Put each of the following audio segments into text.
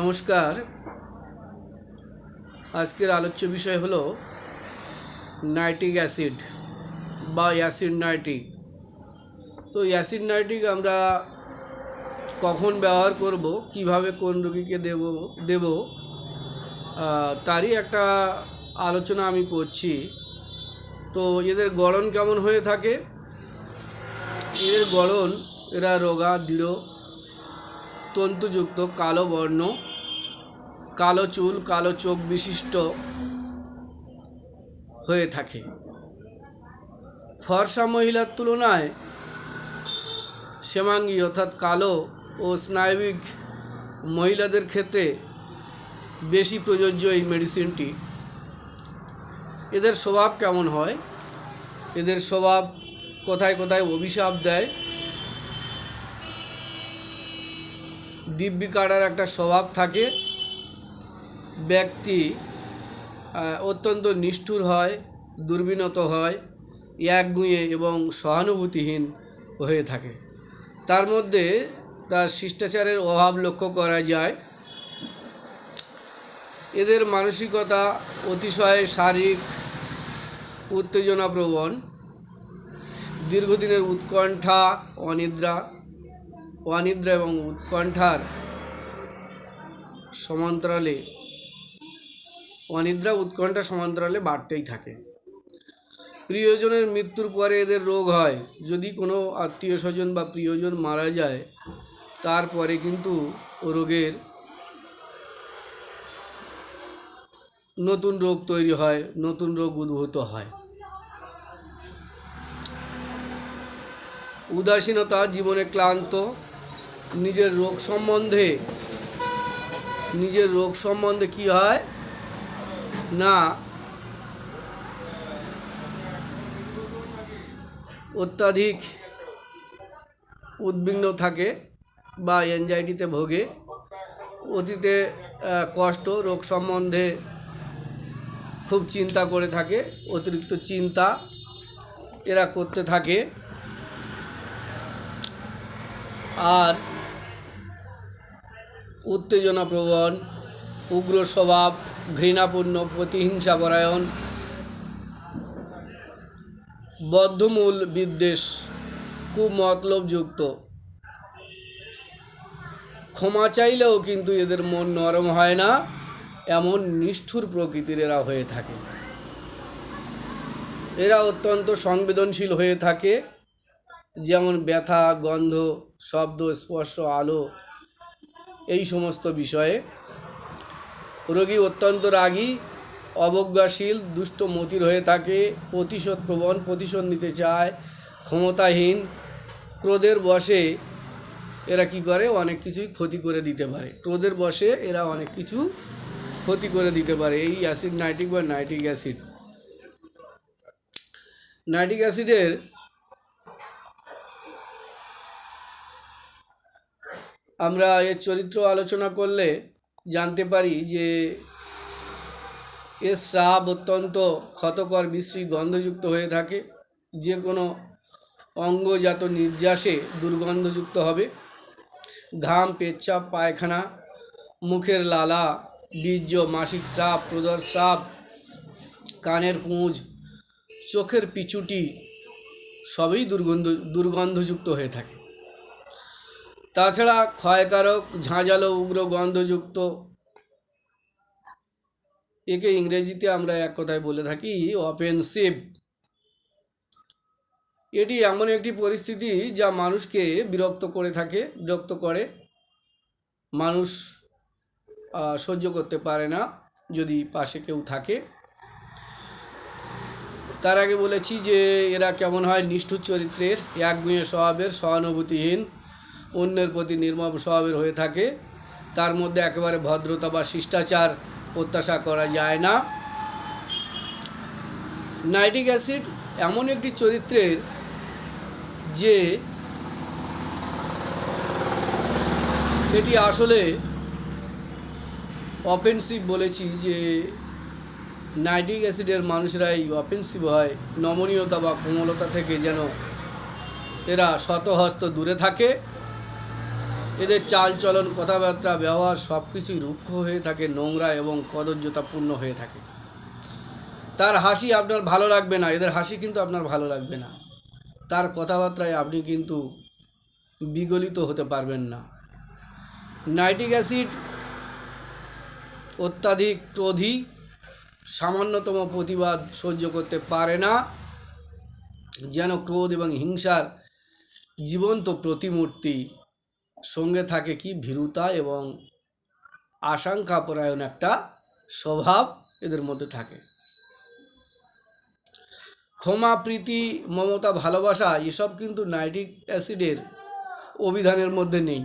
নমস্কার। আজকের আলোচ্য বিষয় হলো নাইট্রিক অ্যাসিড বা অ্যাসিড নাইট্রিক। তো অ্যাসিড নাইট্রিক আমরা কখন ব্যবহার করব, কীভাবে কোন রোগীকে দেব দেব তারই একটা আলোচনা আমি করছি। তো এদের গড়ন কেমন হয়ে থাকে? এদের গড়ন এরা রোগা দৃঢ় তন্তুযুক্ত কালো বর্ণ, কালো চুল, কালো চোখ বিশিষ্ট হয়ে থাকে। ফর্সা মহিলার তুলনায় শ্যামাঙ্গী অর্থাৎ কালো ও স্নায়বিক মহিলাদের ক্ষেত্রে বেশি প্রযোজ্য এই মেডিসিনটি। এদের স্বভাব কেমন হয়? এদের স্বভাব কোথায় কোথায় অভিশাপ দেয়? দিব্যি কাটার একটা স্বভাব থাকে। ব্যক্তি অত্যন্ত নিষ্ঠুর হয়, দুর্বিনত হয়, একগুঁয়ে এবং সহানুভূতিহীন হয়ে থাকে। তার মধ্যে তার শিষ্টাচারের অভাব লক্ষ্য করা যায়। এদের মানসিকতা অতিশয় শারীরিক উত্তেজনাপ্রবণ। দীর্ঘদিনের উৎকণ্ঠা, অনিদ্রা অনিদ্রা এবং উৎকণ্ঠার সমান্তরালে, অনিদ্রা উৎকণ্ঠা সমান্তরালে বাড়তেই থাকে। প্রিয়জনের মৃত্যুর পরে এদের রোগ হয়। যদি কোনো আত্মীয় স্বজন বা প্রিয়জন মারা যায় তারপরে কিন্তু রোগের নতুন রোগ তৈরি হয়, নতুন রোগ উদ্ভূত হয়। উদাসীনতা, জীবনে ক্লান্ত নিজের রোগ সম্বন্ধে, নিজের রোগ সম্বন্ধে কি হয়? না, অত্যাধিক উদ্বিগ্ন থাকে বা এনজাইটিতে ভোগে। অতীতে কষ্ট, রোগ সম্বন্ধে খুব চিন্তা করে থাকে, অতিরিক্ত চিন্তা এরা করতে থাকে। আর উত্তেজনা প্রবণ, উগ্র স্বভাব, ঘৃণাপূর্ণ প্রতিহিংসা পরায়ণ। বদ্ধমূল বিদ্বেষ খুব মতলবযুক্ত ক্ষমা চাইলেও কিন্তু এদের মন নরম হয় না, এমন নিষ্ঠুর প্রকৃতির এরা হয়ে থাকে। এরা অত্যন্ত সংবেদনশীল হয়ে থাকে, যেমন ব্যথা, গন্ধ, শব্দ, স্পর্শ, আলো এই সমস্ত বিষয়ে। রোগী অত্যন্ত রাগী, অবজ্ঞাশীল, দুষ্ট মতির হয়ে থাকে, প্রতিশোধ প্রবণ, প্রতিশোধ নিতে চায়, ক্ষমতাহীন, ক্রোধের বশে এরা কি করে? অনেক কিছুই ক্ষতি করে দিতে পারে। ক্রোধের বশে এরা অনেক কিছু ক্ষতি করে দিতে পারে। এই অ্যাসিড নাইট্রিক বা নাইট্রিক অ্যাসিড। নাইট্রিক অ্যাসিডের আমরা এর চরিত্র আলোচনা করলে জানতে পারি যে এর স্রাব অত্যন্ত ক্ষতকর বিশ্রী গন্ধযুক্ত হয়ে থাকে। যে কোনো অঙ্গজাত নির্যাসে দুর্গন্ধযুক্ত হবে। ঘাম, পেচ্ছাপ, পায়খানা, মুখের লালা, বীর্য, মাসিক স্রাব, প্রদর স্রাব, কানের পুঁজ, চোখের পিছুটি সবই দুর্গন্ধ দুর্গন্ধযুক্ত হয়ে থাকে। তাছাড়া ক্ষয়কারক, ঝাঁঝালো, উগ্র গন্ধযুক্ত। একে ইংরেজিতে আমরা এক কথায় বলে থাকি অফেন্সিভ এটি এমন একটি পরিস্থিতি যা মানুষকে বিরক্ত করে থাকে, বিরক্ত করে। মানুষ সহ্য করতে পারে না যদি পাশে কেউ থাকে। তার আগে বলেছি যে এরা কেমন হয়, নিষ্ঠুর চরিত্রের, একগুঁয়ে স্বভাবের, সহানুভূতিহীন। অন্যের প্রতি নির্মম স্বভাবের হয়ে থাকে। তার মধ্যে একেবারে ভদ্রতা বা শিষ্টাচার প্রত্যাশা করা যায় না। নাইট্রিক অ্যাসিড এমন একটি চরিত্রের যে এটি আসলে অফেন্সিভ বলেছি যে নাইট্রিক অ্যাসিডের মানুষরাই অফেন্সিভ হয়, নমনীয়তা বা কোমলতা থেকে যেন এরা শতহস্ত দূরে থাকে। এদের চালচলন, কথাবার্তা, ব্যবহার সব কিছুই রুক্ষ হয়ে থাকে, নোংরা এবং কদর্যতাপূর্ণ হয়ে থাকে। তার হাসি আপনার ভালো লাগবে না, এদের হাসি কিন্তু আপনার ভালো লাগবে না। তার কথাবার্তায় আপনি কিন্তু বিগলিত হতে পারবেন না। নাইট্রিক অ্যাসিড অত্যাধিক ক্রোধী, সামান্যতম প্রতিবাদ সহ্য করতে পারে না, যেন ক্রোধ এবং হিংসার জীবন্ত প্রতিমূর্তি সঙ্গে থাকে কি ভীরুতা এবং আশঙ্কাপরায়ণ একটা স্বভাব এদের মধ্যে থাকে। ক্ষমা, প্রীতি, মমতা, ভালোবাসা এসব কিন্তু নাইট্রিক অ্যাসিডের অভিধানের মধ্যে নেই।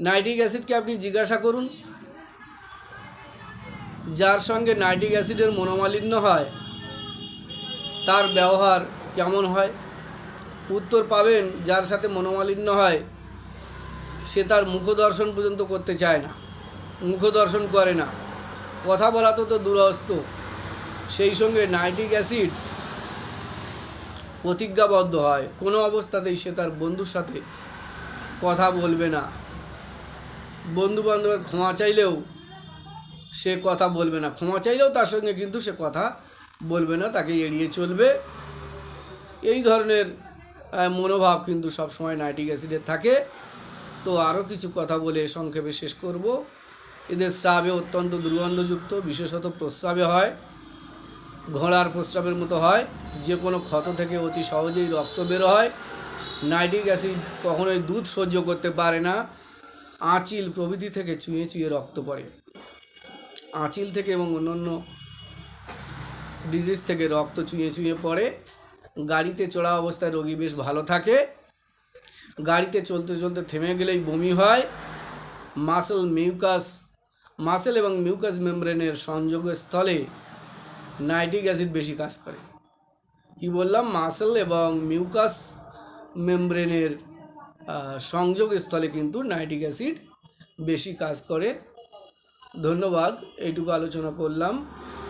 নাইট্রিক অ্যাসিডকে আপনি জিজ্ঞাসা করুন। যার সঙ্গে নাইট্রিক অ্যাসিডের মনোমালিন্য হয়, তার ব্যবহার কেমন হয়? উত্তর পাবেন, যার সাথে মনোমালিন্য হয় সে তার মুখ দর্শন পর্যন্ত করতে চায় না। মুখ দর্শন করে না। কথা বলা তো তো দূরস্থ সেই সঙ্গে নাইট্রিক অ্যাসিড প্রতিজ্ঞাবদ্ধ হয়। কোনো অবস্থাতেই সে তার বন্ধুর সাথে কথা বলবে না। বন্ধু বান্ধবের ক্ষমা চাইলেও সে কথা বলবে না। ক্ষমা চাইলেও তার সঙ্গে কিন্তু সে কথা বলবে না। তাকে এড়িয়ে চলবে। এই ধরনের মনোভাব কিন্তু সবসময় নাইট্রিক অ্যাসিডের থাকে। তো আরও কিছু কথা বলে সংক্ষেপে শেষ করব। এদের স্রাবে অত্যন্ত দুর্গন্ধযুক্ত, বিশেষত প্রস্রাবে হয়, ঘোড়ার প্রস্রাবের মতো হয় যে কোনো ক্ষত থেকে অতি সহজেই রক্ত বের হয়। নাইট্রিক অ্যাসিড কখনোই দুধ সহ্য করতে পারে না, আঁচিল প্রভৃতি থেকে চুঁয়ে চুঁয়ে রক্ত পড়ে। আঁচিল থেকে এবং অন্যান্য ডিজিজ থেকে রক্ত চুঁয়ে চুঁয়ে পড়ে। গাড়িতে চড়া অবস্থায় রোগী বেশ ভালো থাকে। গাড়িতে চলতে চলতে থেমে গেলেই বমি হয়। মাসেল মিউকাস, মাসেল এবং মিউকাস মেমব্রেনের সংযোগস্থলে নাইট্রিক অ্যাসিড বেশি কাজ করে। কি বললাম? মাসেল এবং মিউকাস মেমব্রেনের সংযোগস্থলে কিন্তু নাইট্রিক অ্যাসিড বেশি কাজ করে। ধন্যবাদ, এইটুকু আলোচনা করলাম।